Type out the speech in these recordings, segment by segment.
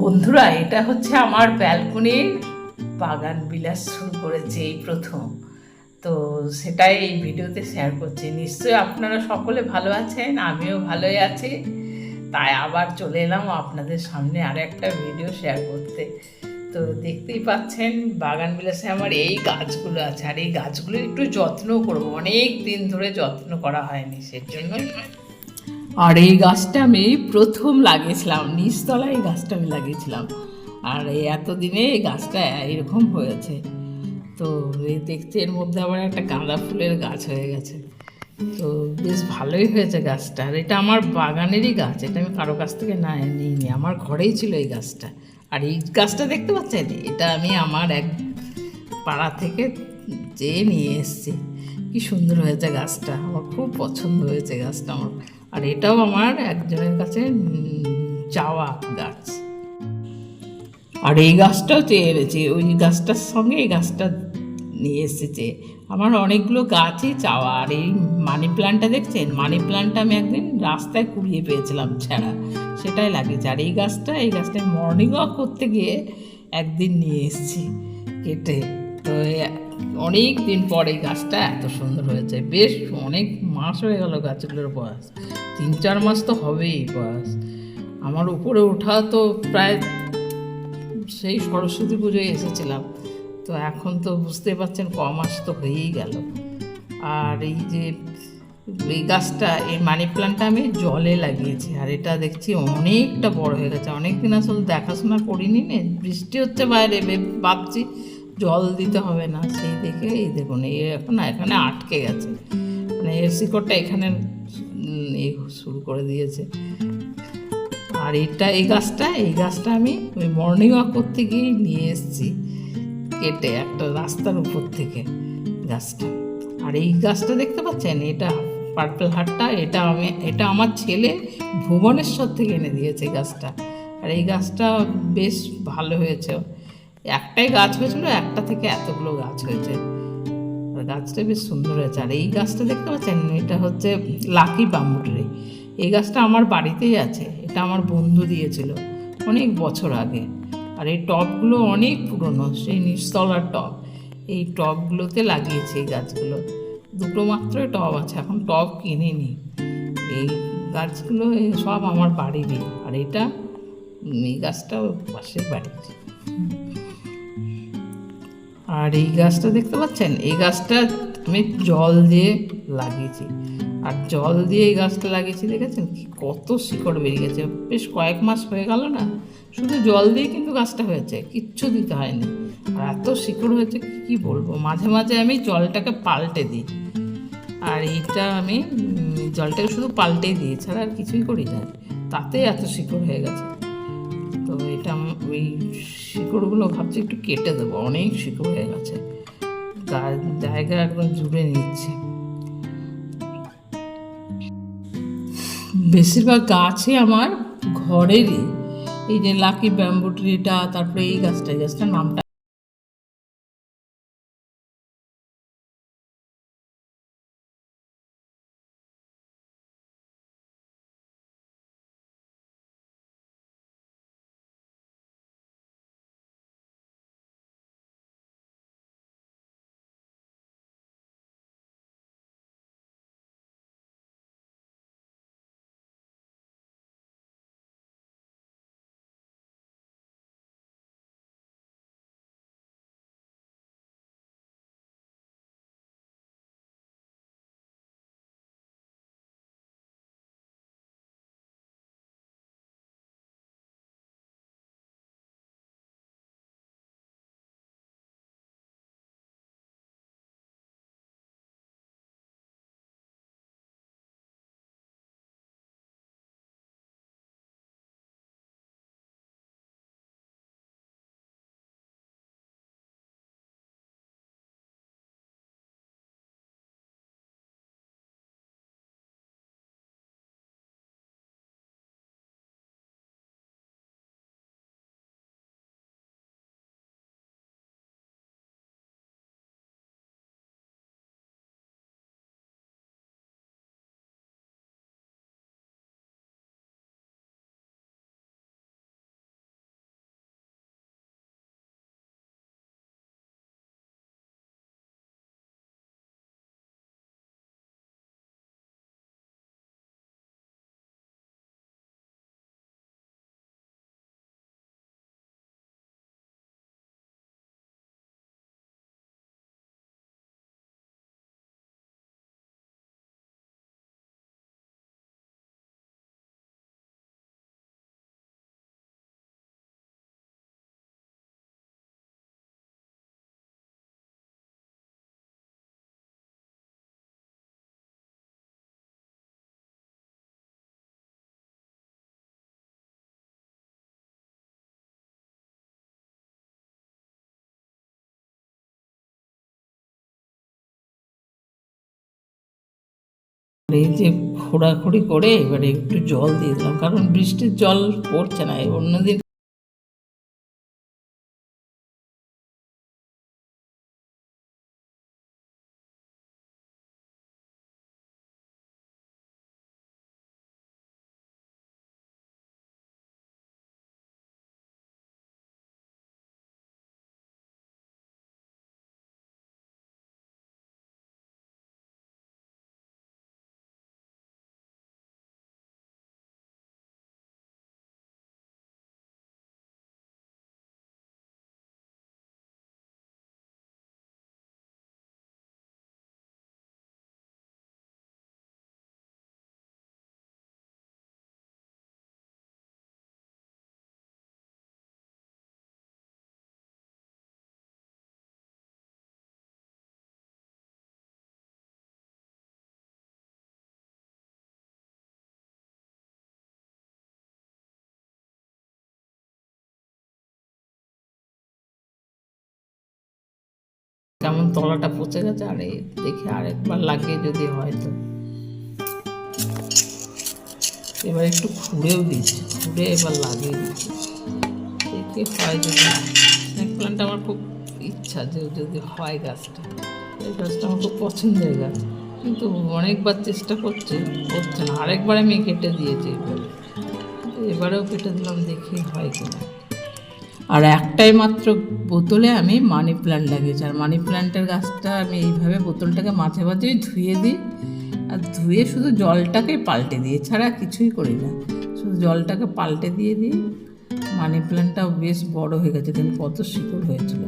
বন্ধুরা, এটা হচ্ছে আমার ব্যালকনির বাগান বিলাস শুরু করেছে এই প্রথম। তো সেটাই এই ভিডিওতে শেয়ার করছি। নিশ্চয়ই আপনারা সকলে ভালো আছেন, আমিও ভালোই আছি। তাই আবার চলে এলাম আপনাদের সামনে আর একটা ভিডিও শেয়ার করতে। তো দেখতেই পাচ্ছেন, বাগান বিলাসে আমার এই গাছগুলো আছে। আর এই গাছগুলো একটু যত্ন করব। অনেক দিন ধরে যত্ন করা হয়নি সেজন্য আর এই গাছটা আমি প্রথম লাগিয়েছিলাম, নিচতলায় এই গাছটা আমি লাগিয়েছিলাম। আর এই এতদিনে এই গাছটা এরকম হয়েছে। তো এই দেখছি এর মধ্যে আবার একটা গাঁদা ফুলের গাছ হয়ে গেছে। তো বেশ ভালোই হয়েছে গাছটা। আর এটা আমার বাগানেরই গাছ, এটা আমি কারও কাছ থেকে না নিইনি, আমার ঘরেই ছিল এই গাছটা। আর এই গাছটা দেখতে পাচ্ছেন? এটা আমি আমার এক পাড়া থেকে যেয়ে নিয়ে এসেছি। কি সুন্দর হয়েছে গাছটা, আমার খুব পছন্দ হয়েছে গাছটা আমার। আর এটাও আমার একজনের কাছে চাওয়া গাছ। আর এই গাছটাও চেয়ে এনেছি ওই গাছটার সঙ্গে এই গাছটা নিয়ে এসেছে। আমার অনেকগুলো গাছই চাওয়া। আর এই মানি প্ল্যান্টটা দেখছেন? মানি প্ল্যান্টটা আমি একদিন রাস্তায় কুড়িয়ে পেয়েছিলাম ছাড়া। সেটাই লাগিয়েছে। আর এই গাছটা এই গাছটা মর্নিং ওয়াক করতে গিয়ে একদিন নিয়ে এসেছি কেটে। তো অনেক দিন পর এই গাছটা এত সুন্দর হয়েছে। বেশ অনেক মাস হয়ে গেল গাছগুলোর বয়স। তিন চার মাস তো হবেই বয়স। আমার উপরে ওঠা তো প্রায় সেই সরস্বতী পুজোয় এসেছিলাম। তো এখন তো বুঝতে পারছেন ক মাস তো হয়েই গেল। আর এই যে এই গাছটা এই মানি প্ল্যান্টটা আমি জলে লাগিয়েছি। আর এটা দেখছি অনেকটা বড় হয়ে গেছে। অনেক দিন আসলে দেখাশোনা করিনি নে, বৃষ্টি হচ্ছে বাইরে ভাবছি জল দিতে হবে না, সেই দেখে এই দেখুন, এই এখন এখানে আটকে গেছে। মানে এর শিকড়টা এখানে শুরু করে দিয়েছে। আর এটা, এই গাছটা এই গাছটা আমি ওই মর্নিং ওয়াক করতে গিয়েই নিয়ে এসেছি, কেটে একটা রাস্তার উপর থেকে গাছটা। আর এই গাছটা দেখতে পাচ্ছেন, এটা পার্পল হাটটা এটা আমি, এটা আমার ছেলে ভুবনেশ্বর থেকে এনে দিয়েছে গাছটা। আর এই গাছটা বেশ ভালো হয়েছে। একটাই গাছ হয়েছিল, একটা থেকে এতগুলো গাছ হয়েছে। গাছটা বেশ সুন্দর হয়েছে। আর এই গাছটা দেখতে পাচ্ছেন, এটা হচ্ছে লাকি বাম্বু ট্রি এই গাছটা আমার বাড়িতেই আছে, এটা আমার বন্ধু দিয়েছিল অনেক বছর আগে। আর এই টবগুলো অনেক পুরনো, সেই নিচতলার টব। এই টবগুলোতে লাগিয়েছে এই গাছগুলো। দুটো মাত্রই টব আছে, এখন টব কিনিনি। এই গাছগুলো সব আমার বাড়িরই। আর এটা এই গাছটা পাশের বাড়ির। আর এই গাছটা দেখতে পাচ্ছেন? এই গাছটা আমি জল দিয়ে লাগিয়েছি। আর জল দিয়ে এই গাছটা লাগিয়েছি, দেখেছেন? কত শিকড় বেরিয়ে গেছে। বেশ কয়েক মাস হয়ে গেল না? শুধু জল দিয়ে কিন্তু গাছটা হয়েছে, কিচ্ছু দিতে হয়নি। আর এত শিকড় হয়েছে, কি কি বলব? মাঝে মাঝে আমি জলটাকে পাল্টে দিই। আর এইটা আমি জলটাকে শুধু পাল্টেই দিই ছাড়া আর কিছুই করি না। তাতে এত শিকড় হয়ে গেছে। তো এটা ওই শিকড়গুলো ভাবছি একটু কেটে দেবো। অনেক শিকড় হয়ে গেছে। জায়গা একদম জুড়ে নিচ্ছে। বেশিরভাগ গাছই আমার ঘরেরই। এই যে লাকি ব্যাম্বু ট্রিটা তারপরে এই গাছটা গাছটা নামটা এই যে খোঁড়াখুড়ি করে এবারে একটু জল দিয়ে দিলাম, কারণ বৃষ্টির জল পড়ছে না অন্যদিন তলাটা পচে গেছে আর এই দেখে আরেকবার লাগিয়ে যদি হয় তো। এবার একটু খুঁড়েও দিচ্ছি, খুঁড়ে এবার লাগিয়ে দিচ্ছি। দেখে হয় যদি, স্নেক প্লান্ট আমার খুব ইচ্ছা যে যদি হয় গাছটা। এই গাছটা আমার খুব পছন্দের গাছ, কিন্তু অনেকবার চেষ্টা করছে, হচ্ছে না। আরেকবার আমি কেটে দিয়েছি এবারে। এবারেও কেটে দিলাম, দেখি হয় কিনা। আর একটাই মাত্র বোতলে আমি মানি প্ল্যান্ট লাগিয়েছি। আর মানি প্ল্যান্টের গাছটা আমি এইভাবে বোতলটাকে মাঝে মাঝেই ধুয়ে দিই। আর ধুয়ে শুধু জলটাকে পাল্টে দিই, এছাড়া কিছুই করি না। শুধু জলটাকে পাল্টে দিয়ে দিই। মানি প্ল্যান্টটাও বেশ বড় হয়ে গেছে কিন্তু কত শিকড় হয়েছিল।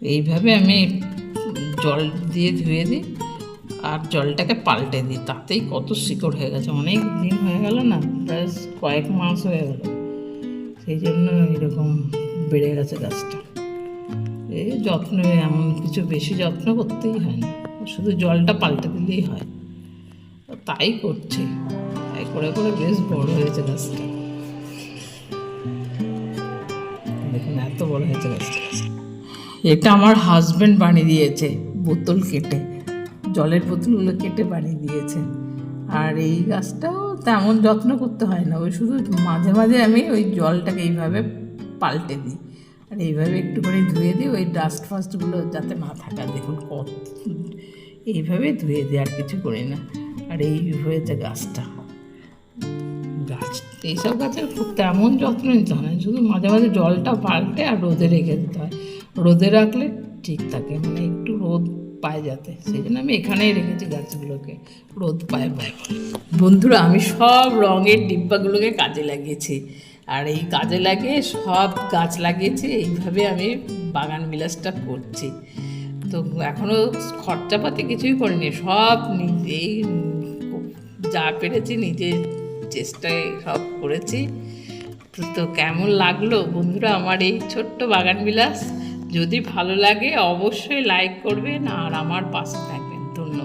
এইভাবে আমি জল দিয়ে ধুয়ে দিই। আর জলটাকে পাল্টে দিই তাতেই কত শিকড় হয়ে গেছে, অনেক দিন হয়ে গেল না, প্রায় কয়েক মাস হয়ে গেল। সেই জন্য এরকম বেড়ে গেছে গাছটা। এই যত্ন, এমন কিছু বেশি যত্ন করতেই হয় না, শুধু জলটা পাল্টে দিলেই হয়। তাই করছে, তাই করে করে বেশ বড় হয়েছে গাছটা। দেখুন, এত বড় হয়েছে গাছটা। এটা আমার হাজবেন্ড বানিয়ে দিয়েছে, বোতল কেটে। জলের বোতলগুলো কেটে বানিয়ে দিয়েছে। আর এই গাছটাও তেমন যত্ন করতে হয় না। ওই শুধু মাঝে মাঝে আমি ওই জলটাকে এইভাবে পাল্টে দিই। আর এইভাবে একটু করে ধুয়ে দিই, ওই ডাস্ট ফাস্টগুলো যাতে না থাকে। দেখুন কত এইভাবে ধুয়ে দিই, আর কিছু করি না। আর এই হয়েছে গাছটা। গাছ, এইসব গাছের খুব তেমন যত্ন নিতে হয় না। শুধু মাঝে মাঝে জলটা পাল্টে আর রোদে রেখে দিতে হয়। রোদে রাখলে ঠিক থাকে। মানে একটু রোদ পায় যাতে সেই জন্য আমি এখানেই রেখেছি গাছগুলোকে, রোদ পায় পায়। বন্ধুরা, আমি সব রঙের ডিব্বাগুলোকে কাজে লাগিয়েছি, আর এই কাজে লাগিয়ে সব গাছ লাগিয়েছি, এইভাবে আমি বাগান বিলাসটা করছি। তো এখনও খরচাপাতি কিছুই করিনি, সব নিজেই যা পেরেছি নিজের চেষ্টায় সব করেছি। তো তো কেমন লাগল বন্ধুরা, আমার এই ছোট্ট বাগান বিলাস? যদি ভালো লাগে অবশ্যই লাইক করবেন আর আমার পাশে থাকবেন।